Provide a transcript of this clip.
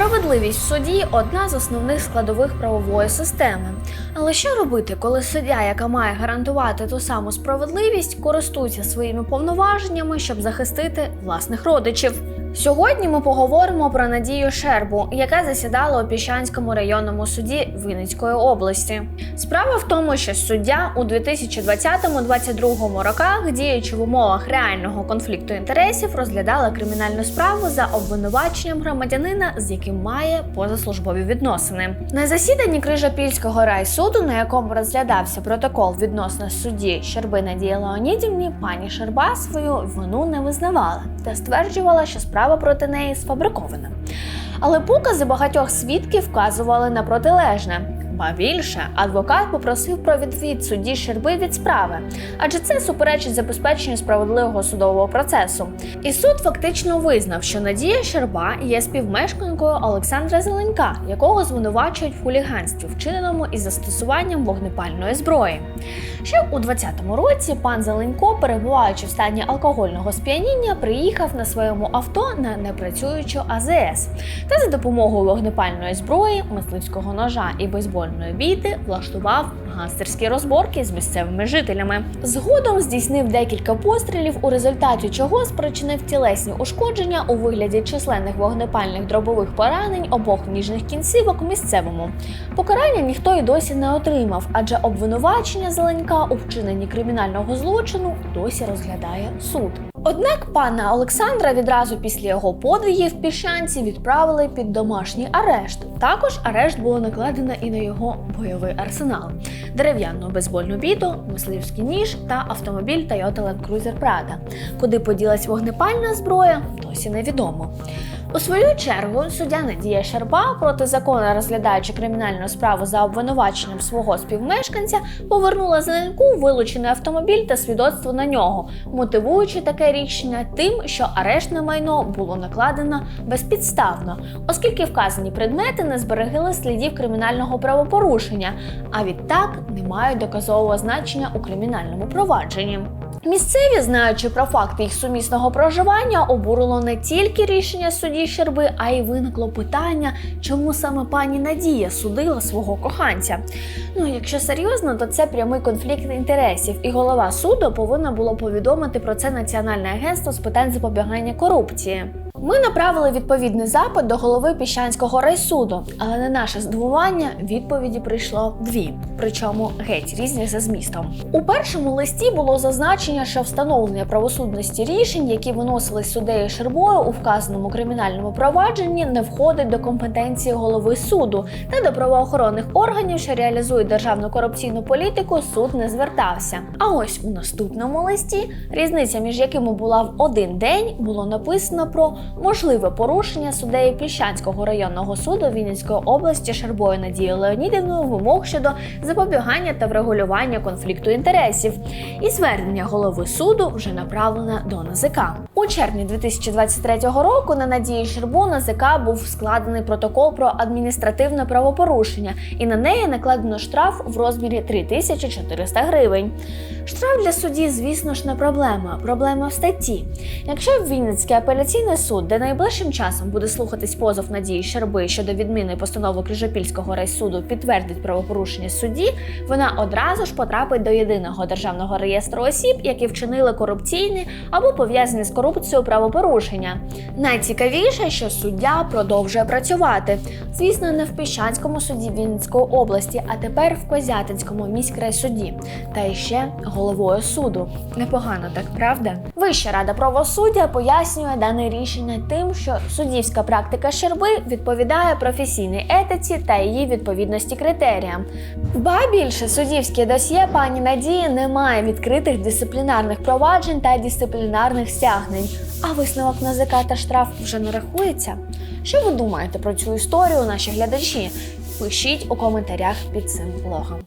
Справедливість в суді одна з основних складових правової системи. Але що робити, коли суддя, яка має гарантувати ту саму справедливість, користується своїми повноваженнями, щоб захистити власних родичів? Сьогодні ми поговоримо про Надію Шербу, яка засідала у Піщанському районному суді Вінницької області. Справа в тому, що суддя у 2020-2022 роках, діючи в умовах реального конфлікту інтересів, розглядала кримінальну справу за обвинуваченням громадянина, з яким має позаслужбові відносини. На засіданні Крижопільського райсуду, на якому розглядався протокол відносно судді Щерби Надії Леонідівні, пані Щерба свою вину не визнавала та стверджувала, що справа проти неї сфабрикована. Але покази багатьох свідків вказували на протилежне. Ба більше, адвокат попросив про відвід судді Щерби від справи, адже це суперечить забезпеченню справедливого судового процесу. І суд фактично визнав, що Надія Щерба є співмешканкою Олександра Зеленька, якого звинувачують в хуліганстві, вчиненому із застосуванням вогнепальної зброї. Ще у 2020 році пан Зеленько, перебуваючи в стані алкогольного сп'яніння, приїхав на своєму авто на непрацюючу АЗС та за допомогою вогнепальної зброї, мисливського ножа і бейсбольної біти влаштував ганстерські розборки з місцевими жителями. Згодом здійснив декілька пострілів, у результаті чого спричинив тілесні ушкодження у вигляді численних вогнепальних дробових поранень обох ніжних кінцівок місцевому. Покарання ніхто й досі не отримав, адже обвинувачення Зеленька у вчиненні кримінального злочину досі розглядає суд. Однак пана Олександра відразу після його подвигів Піщанці відправили під домашній арешт. Також арешт було накладено і на його бойовий арсенал: дерев'яну бейсбольну біту, мисливський ніж та автомобіль Toyota Land Cruiser Prado. Куди поділась вогнепальна зброя, досі невідомо. У свою чергу суддя Надія Щерба, протизаконно розглядаючи кримінальну справу за обвинуваченням свого співмешканця, повернула Зеленку вилучений автомобіль та свідоцтво на нього, мотивуючи таке рішення тим, що арештне майно було накладено безпідставно, оскільки вказані предмети не зберегли слідів кримінального правопорушення, а відтак не мають доказового значення у кримінальному провадженні. Місцеві, знаючи про факти їх сумісного проживання, обурило не тільки рішення судді Щерби, а й виникло питання, чому саме пані Надія судила свого коханця. Ну, якщо серйозно, то це прямий конфлікт інтересів, і голова суду повинна було повідомити про це Національне агентство з питань запобігання корупції. Ми направили відповідний запит до голови Піщанського райсуду, але на наше здивування відповіді прийшло дві, причому геть різні за змістом. У першому листі було зазначення, що встановлення правосудності рішень, які виносились суддею Шербою у вказаному кримінальному провадженні, не входить до компетенції голови суду, та до правоохоронних органів, що реалізують державну корупційну політику, суд не звертався. А ось у наступному листі, різниця між якими була в один день, було написано про можливе порушення суддею Піщанського районного суду Вінницької області Шербою Надією Леонідівною вимог щодо запобігання та врегулювання конфлікту інтересів. І звернення голови суду вже направлене до НАЗК. У червні 2023 року на Надії Щербу НАЗК був складений протокол про адміністративне правопорушення, і на неї накладено штраф в розмірі 3400 гривень. Штраф для судді, звісно ж, не проблема. Проблема в статті. Якщо Вінницький апеляційний суд, де найближчим часом буде слухатись позов Надії Щерби щодо відміни постанови Крижопільського райсуду, підтвердить правопорушення судді, вона одразу ж потрапить до єдиного державного реєстру осіб, які вчинили корупційні або пов'язані з корупцією правопорушення. Найцікавіше, що суддя продовжує працювати. Звісно, не в Піщанському суді Вінницької області, а тепер в Козятинському міськрайсуді. Та іще головою суду. Непогано, так правда? Вища рада правосуддя пояснює дане рішення тим, що суддівська практика Щерби відповідає професійній етиці та її відповідності критеріям. Ба більше суддівське досьє пані Надії не має відкритих дисциплінарних проваджень та дисциплінарних стягнень. А висновок НАЗК та штраф вже не рахується. Що ви думаєте про цю історію, наші глядачі? Пишіть у коментарях під цим блогом.